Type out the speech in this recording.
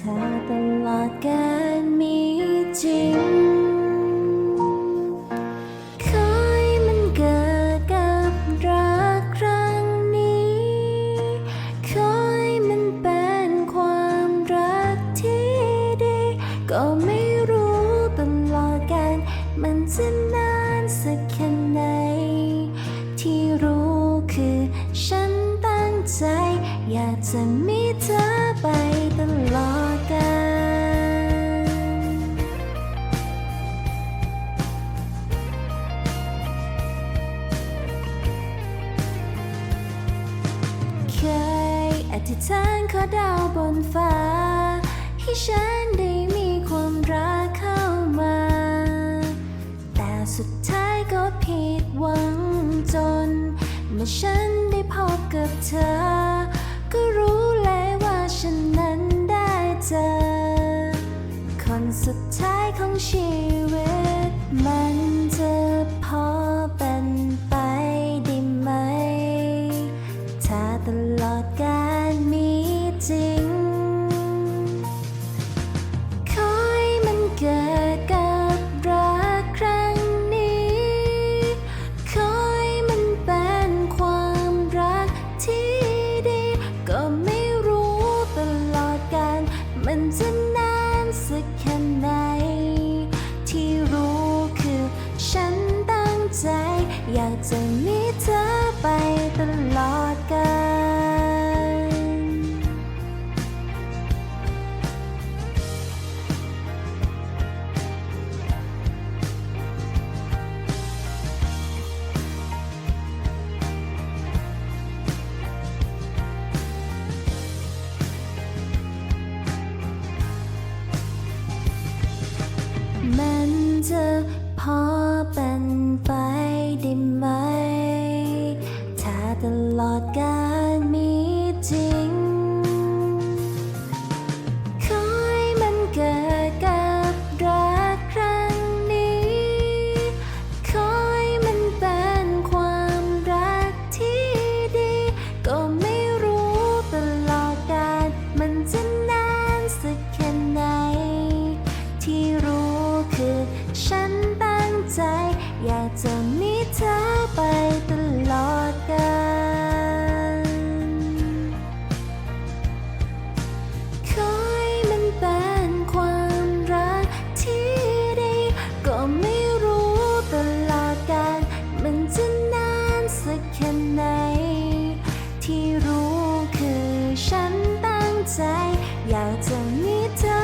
ธอตลอดการมีจริงขอให้มันเกิดกับรักครั้งนี้ขอให้มันเป็นความรักที่ดี ก็ไม่รู้ตลอดการมันจะนานสักแค่ไหน ที่รู้คือฉันตั้งใจ อยากจะมี อธิษฐานขอดาวบนฟ้า ให้ฉันได้มีความรักเข้ามา แต่สุดท้ายก็ผิดหวังจน เมื่อฉันได้พบกับเธอ ก็รู้เลยว่าฉันนั้นได้เจอ คนสุดท้ายของชีวิต มันจะพอเป็น พ อยากจะมีเธอไปตลอดกาลขอให้มันเป็นความรักที่ดี ก็ไม่รู้ตลอดการมันจะนานสักแค่ไหน ที่รู้คือฉันตั้งใจ อยากจะมีเธอ